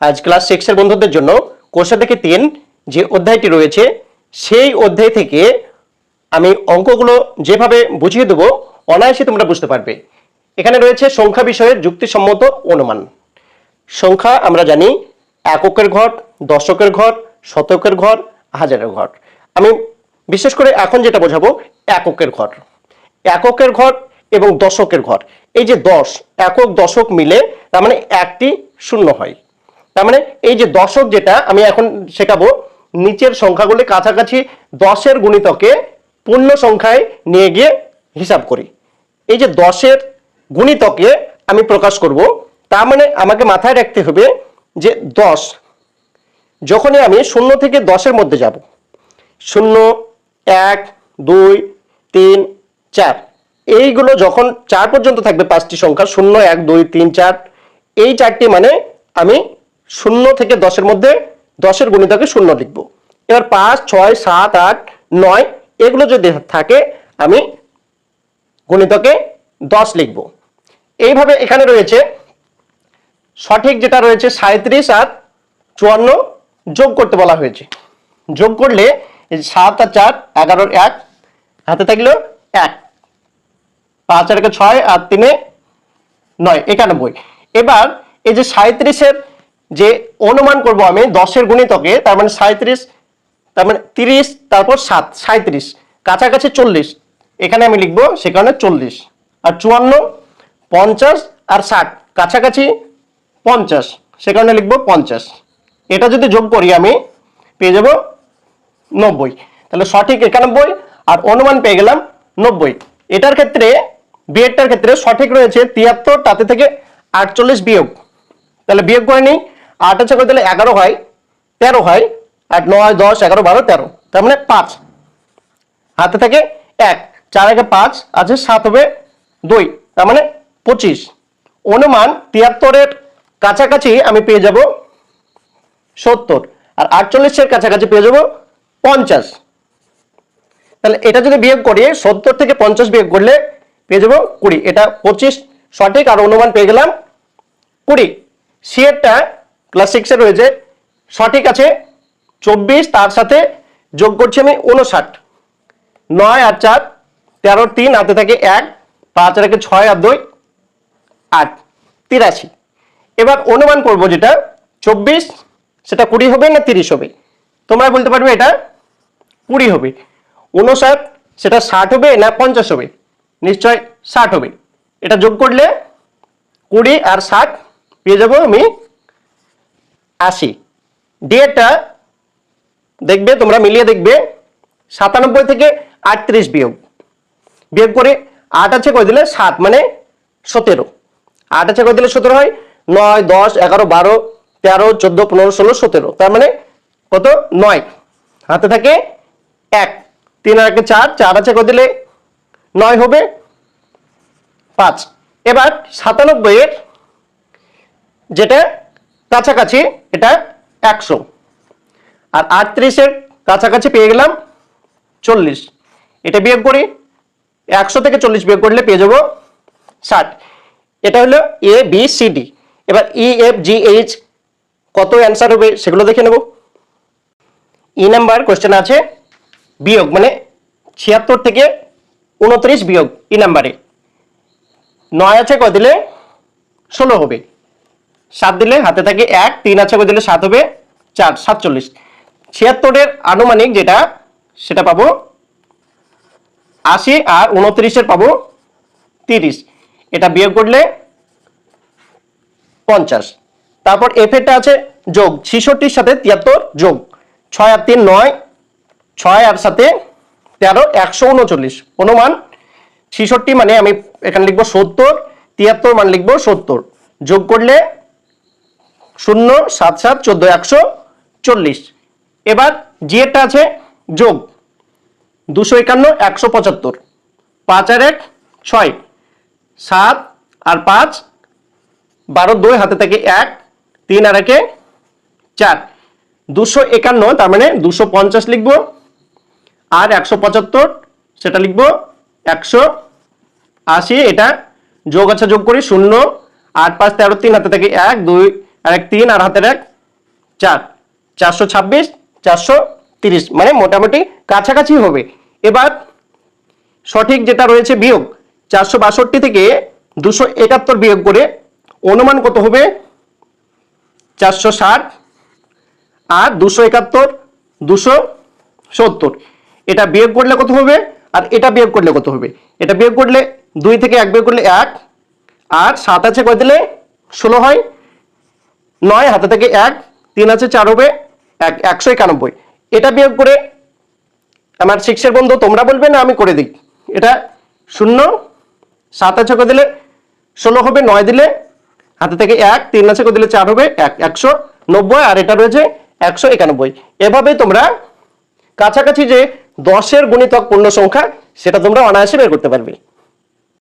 আজ ক্লাস সিক্সের বন্ধুদের জন্য কোষা থেকে তিন যে অধ্যায়টি রয়েছে, সেই অধ্যায় থেকে আমি অঙ্কগুলো যেভাবে বুঝিয়ে দেবো, অনায়াসে তোমরা বুঝতে পারবে। এখানে রয়েছে সংখ্যা বিষয়ের যুক্তিসম্মত অনুমান। সংখ্যা আমরা জানি এককের ঘর, দশকের ঘর, শতকের ঘর, হাজারের ঘর। আমি বিশেষ করে এখন যেটা বোঝাবো, এককের ঘর। এককের ঘর এবং দশকের ঘর। এই যে দশ, একক দশক মিলে তার মানে একটি শূন্য হয়। তার মানে এই যে দশক যেটা আমি এখন শেখাবো, নিচের সংখ্যাগুলি কাছাকাছি দশের গুণিতকে পূর্ণ সংখ্যায় নিয়ে গিয়ে হিসাব করি। এই যে দশের গুণিতকে আমি প্রকাশ করব, তার মানে আমাকে মাথায় রাখতে হবে যে দশ, যখনই আমি শূন্য থেকে দশের মধ্যে যাব, শূন্য, এক, দুই, তিন, চার, এইগুলো যখন চার পর্যন্ত থাকবে পাঁচটি সংখ্যা, শূন্য, এক, দুই, তিন, চার, এই চারটি মানে আমি শূন্য থেকে দশের মধ্যে দশের গুণিতকে শূন্য লিখব। এবার পাঁচ, ছয়, সাত, আট, নয়, এগুলো যদি থাকে, আমি গণিতকে দশ লিখব। এইভাবে এখানে রয়েছে, সঠিক যেটা রয়েছে সাঁত্রিশ আর চুয়ান্ন যোগ করতে বলা হয়েছে। যোগ করলে সাত আর চার, এগারোর এক, হাতে থাকল এক। পাঁচ আর ছয় আর তিনে নয়, একানব্বই। এবার এই যে সাঁত্রিশের যে অনুমান করব আমি দশের গুণিতকে, তার মানে সাঁত্রিশ তার মানে তিরিশ, তারপর সাত সাঁত্রিশ কাছাকাছি চল্লিশ। এখানে আমি লিখব সে কারণে চল্লিশ। আর চুয়ান্ন, পঞ্চাশ আর ষাট, কাছাকাছি পঞ্চাশ, সে কারণে লিখব পঞ্চাশ। এটা যদি যোগ করি আমি, পেয়ে যাব নব্বই। তাহলে সঠিক একানব্বই আর অনুমান পেয়ে গেলাম নব্বই। এটার ক্ষেত্রে, বিয়েরটার ক্ষেত্রে সঠিক রয়েছে তিয়াত্তর, তাতে থেকে আটচল্লিশ বিয়োগ। তাহলে বিয়োগ করে নিই আট আছে করে দিলে এগারো হয়, তেরো হয়, আট নয়, দশ, এগারো, বারো, তেরো। তার মানে পাঁচ। হাতে থাকে এক, চার একে পাঁচ, আছে সাত হবে দুই, তার মানে পঁচিশ। অনুমান তিয়াত্তরের কাছাকাছি আমি পেয়ে যাব সত্তর, আর আটচল্লিশের কাছাকাছি পেয়ে যাব পঞ্চাশ। তাহলে এটা যদি বিয়োগ করি, সত্তর থেকে পঞ্চাশ বিয়োগ করলে পেয়ে যাব কুড়ি। এটা পঁচিশ সঠিক, আর অনুমান পেয়ে গেলাম কুড়ি। সিএরটা ক্লাস সিক্সে রয়েছে। সঠিক আছে চব্বিশ, তার সাথে যোগ করছি আমি উনষাট নয় আর চার, তেরো, তিন, হাতে থাকে এক, পাঁচ আর ছয় আর দুই, আট, তিরাশি। এবার অনুমান করব যেটা, চব্বিশ, সেটা কুড়ি হবে না তিরিশ হবে? তোমরা বলতে পারবে এটা কুড়ি হবে। উনষাট সেটা ষাট হবে না পঞ্চাশ হবে? নিশ্চয় ষাট হবে। এটা যোগ করলে কুড়ি আর ষাট পেয়ে যাব আমি আশি। ডিএটা দেখবে, তোমরা মিলিয়ে দেখবে, সাতানব্বই থেকে আটত্রিশ বিয়োগ। বিয়োগ করে আট আছে করে দিলে? সাত মানে সতেরো। আট আছে করে দিলে সতেরো হয়? নয়, দশ, এগারো, বারো, তেরো, চোদ্দ, পনেরো, ষোলো, সতেরো। তার মানে কত? নয়। হাতে থাকে এক। তিন আর একে চার চার আছে করে দিলে? নয় হবে পাঁচ। এবার সাতানব্বই এর যেটা কাছাকাছি এটা একশো। আর আটত্রিশের কাছাকাছি পেয়ে গেলাম চল্লিশ। এটা বিয়োগ করি, একশো থেকে চল্লিশ বিয়োগ করলে পেয়ে যাব ষাট। এটা হলো এ বি সি ডি এবার ই এফ জি এইচ কত অ্যান্সার হবে সেগুলো দেখে নেব। ই নাম্বার কোশ্চেন আছে, বিয়োগ মানে ছিয়াত্তর থেকে উনত্রিশ বিয়োগ ই নাম্বারে নয় আছে কয় দিলে ষোলো হবে। সাত দিলে হাতে থাকে এক, তিন আছে দিলে সাত হবে চার, সাতচল্লিশ। ছিয়াত্তরের আনুমানিক যেটা, সেটা পাবো আশি আর উনত্রিশের পাবো তিরিশ। এটা বিয়োগ করলে পঞ্চাশ। তারপর এফ এরটা আছে যোগ, ছিষট্টির সাথে তিয়াত্তর যোগ। ছয় আর তিন নয়, ছয় আর সাথে তেরো, একশো উনচল্লিশ। অনুমান ছিষট্টি মানে আমি এখানে লিখব সত্তর, তিয়াত্তর মানে লিখব সত্তর। যোগ করলে শূন্য সাত সাত চোদ্দ একশো চল্লিশ। এবার জিএরটা আছে, যোগ দুশো একান্ন একশো পঁচাত্তর। পাঁচ আর এক, ছয়। সাত আর পাঁচ, বারো দুই, হাতে থেকে এক। তিন আর একে চার। দুশো একান্ন, তার মানে দুশো পঞ্চাশ লিখব। আর একশো পঁচাত্তর, সেটা লিখব একশো আশি। এটা যোগ আছে, যোগ করি শূন্য। আট পাঁচ তেরো তিন, হাতে থেকে এক। দুই আর এক তিন আর হাতের এক চার। চারশো ছাব্বিশ, চারশো তিরিশ। মানে মোটামুটি কাছাকাছি হবে। এবার সঠিক যেটা রয়েছে বিয়োগ, চারশো বাষট্টি থেকে দুশো একাত্তর বিয়োগ করে অনুমান কত হবে? চারশো ষাট আর দুশো একাত্তর, দুশো সত্তর। এটা বিয়োগ করলে কত হবে? আর এটা বিয়োগ করলে কত হবে? এটা বিয়োগ করলে দুই থেকে এক বিয়োগ করলে এক, আর সাত আছে কয় দিলে? ষোলো হয়। নয়, হাতে থেকে এক, তিন আছে চার হবে এক, একশো একানব্বই। এটা বিয়োগ করে আমার সিক্সের বন্ধু, তোমরা বলবে না, আমি করে দিই। এটা শূন্য, সাত আছে দিলে? ষোলো হবে, নয় দিলে? হাতে থেকে এক, তিন আছে দিলে? চার হবে, এক, একশো নব্বই, আর এটা রয়েছে একশো একানব্বই। এভাবে তোমরা কাছাকাছি যে দশের গুণিতক পূর্ণ সংখ্যা সেটা তোমরা অনায়াসে বের করতে পারবে।